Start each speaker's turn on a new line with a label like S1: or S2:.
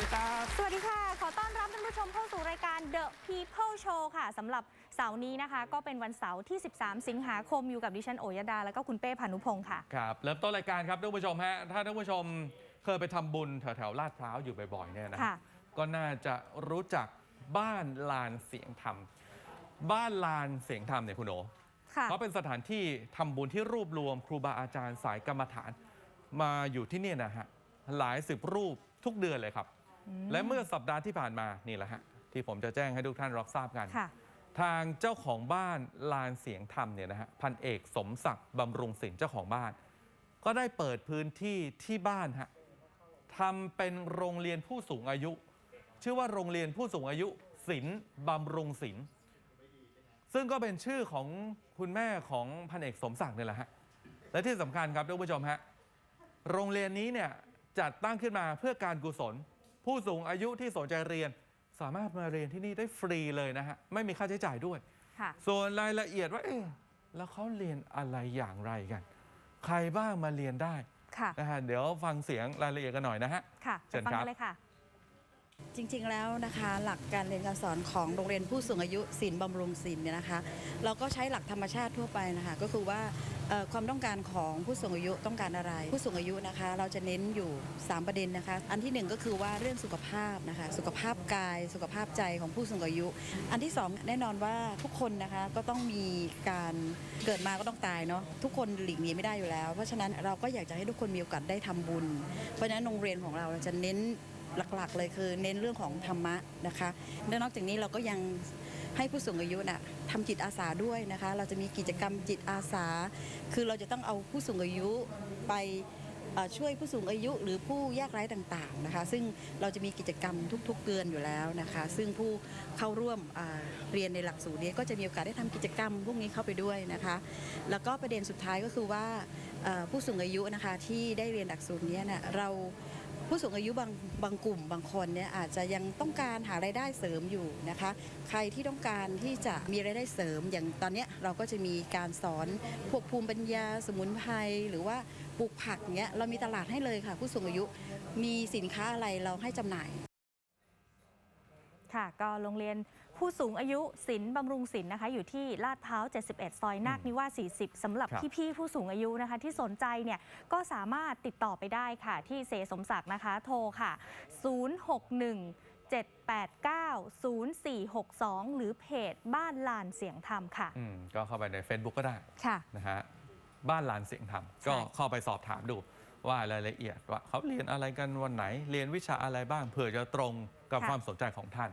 S1: ดีครับ
S2: สวัสดีค่ะ ขอต้อนรับท่านผู้ชมเข้าสู่รายการ The People Show ค่ะสำหรับเสาร์นี้นะคะ ก็เป็นวันเสาร์ที่ 13 สิงหาคมอยู่กับดิฉันโอยดา แล้วก็คุณเป้พานุพงศ์ค่ะ
S1: ครับเริ่มต้นรายการครับท่านผู้ชมฮะถ้าท่านผู้ชมเคยไปทำบุญแถวๆลาดพร้าวอยู่บ่อยๆเนี่ยนะ
S2: ค่ะ
S1: ก็น่าจะรู้จักบ้านลานเสียงธรรม บ้านลานเสียงธรรมเนี่ยคุณโอ
S2: ค่ะ
S1: เขาเป็นสถานที่ทำบุญที่รวบรวมครูบาอาจารย์สายกรรมฐาน มาอยู่ที่เนี่ยนะฮะหลายสิบรูปทุกเดือนเลยครับ และเมื่อสัปดาห์ที่ผ่านมานี่แหละฮะที่ผมจะแจ้งให้ทุกท่านรับทราบกัน
S2: ค่ะ
S1: ทางเจ้าของบ้านลานเสียงธรรมเนี่ยนะฮะพันเอกสมศักดิ์บำรุงศิลป์เจ้าของบ้าน ก็ได้เปิดพื้นที่ที่บ้านฮะทำเป็นโรงเรียนผู้สูงอายุ ชื่อว่าโรงเรียนผู้สูงอายุศิลป์บำรุงศิลป์ซึ่งก็เป็นชื่อของคุณแม่ของพันเอกสมศักดิ์เนี่ยแหละฮะและที่สำคัญครับท่านผู้ชมฮะโรงเรียนนี้เนี่ยจัดตั้งขึ้นมาเพื่อการกุศล ผู้สูงอายุที่สนใจเรียน สามารถมาเรียนที่นี่ได้ฟรีเลยนะฮะ ไม่มีค่าใช้จ่ายด้วย
S2: ค่ะ
S1: ส่วนรายละเอียดว่าเอ๊ะแล้วเขาเรียนอะไรอย่างไรกัน ใครบ้างมาเรียนได้
S2: ค่ะ
S1: นะฮะเดี๋ยวฟังเสียงรายละเอียดกันหน่อยนะฮะ
S2: ค่ะ
S1: เชิ
S2: จะ
S1: ญ
S2: ฟัง
S1: ครับ
S2: กันเลยค่ะ
S3: จริงๆแล้วนะคะหลักการเรียนการสอนของโรงเรียนผู้สูงอายุศิลป์บำรุงศิลป์เนี่ยนะคะ เราก็ใช้หลักธรรมชาติทั่วไปนะคะ ก็คือว่าความต้องการของผู้สูงอายุต้องการอะไร ผู้สูงอายุนะคะ เราจะเน้นอยู่ 3 ประเด็นนะคะ อันที่หนึ่งก็คือว่าเรื่องสุขภาพนะคะ สุขภาพกาย สุขภาพใจของผู้สูงอายุ อันที่สองแน่นอนว่าทุกคนนะคะก็ต้องมีการเกิดมาก็ต้องตายเนาะทุกคนหลีกหนีไม่ได้อยู่แล้ว เพราะฉะนั้นเราก็อยากจะให้ทุกคนมีโอกาสได้ทำบุญ เพราะฉะนั้นโรงเรียนของเราจะเน้น หลักๆ เลยคือเน้นเรื่องของธรรมะนะคะและนอกจากนี้เราก็ยังให้ผู้สูงอายุน่ะทำจิตอาสาด้วยนะคะ เราจะมีกิจกรรมจิตอาสา คือเราจะต้องเอาผู้สูงอายุไปช่วยผู้สูงอายุหรือผู้ยากไร้ต่างๆนะคะ ซึ่งเราจะมีกิจกรรมทุกๆเดือนอยู่แล้วนะคะ ซึ่งผู้เข้าร่วมเรียนในหลักสูตรนี้ก็จะมีโอกาสได้ทำกิจกรรมพวกนี้เข้าไปด้วยนะคะ แล้วก็ประเด็นสุดท้ายก็คือว่าผู้สูงอายุนะคะที่ได้เรียนหลักสูตรนี้น่ะเรา ผู้สูงอายุบางบางกลุ่มบางคนเนี่ยอาจจะยังต้องการหารายได้เสริมอยู่นะคะ ใครที่ต้องการที่จะมีรายได้เสริมอย่างตอนนี้เราก็จะมีการสอนพวกภูมิปัญญาสมุนไพรหรือว่าปลูกผักเนี้ยเรามีตลาดให้เลยค่ะ ผู้สูงอายุมีสินค้าอะไรเราให้จำหน่าย
S2: ค่ะ ก็โรงเรียนผู้สูงอายุศิลป์บำรุงศิลป์นะคะ อยู่ที่ลาดพร้าว 71 ซอยนาคนิวาส40สำหรับ
S1: ครับ
S2: พี่ๆผู้สูงอายุนะคะ ที่สนใจเนี่ยก็สามารถติดต่อไปได้ค่ะ ที่เสสมศักดิ์นะคะ โทรค่ะ 061 789 0462 หรือเพจบ้านลานเสียงธรรมค่ะ
S1: อืมก็เข้าไปใน Facebook ก็ได้
S2: ค่ะ
S1: นะฮะบ้านลานเสียงธรรม
S2: ใช่
S1: ก็เข้าไปสอบถามดู ว่ารายละเอียดว่าเขาเรียนอะไรกันวันไหน เรียนวิชาอะไรบ้างเผื่อจะตรงกับความสนใจของท่าน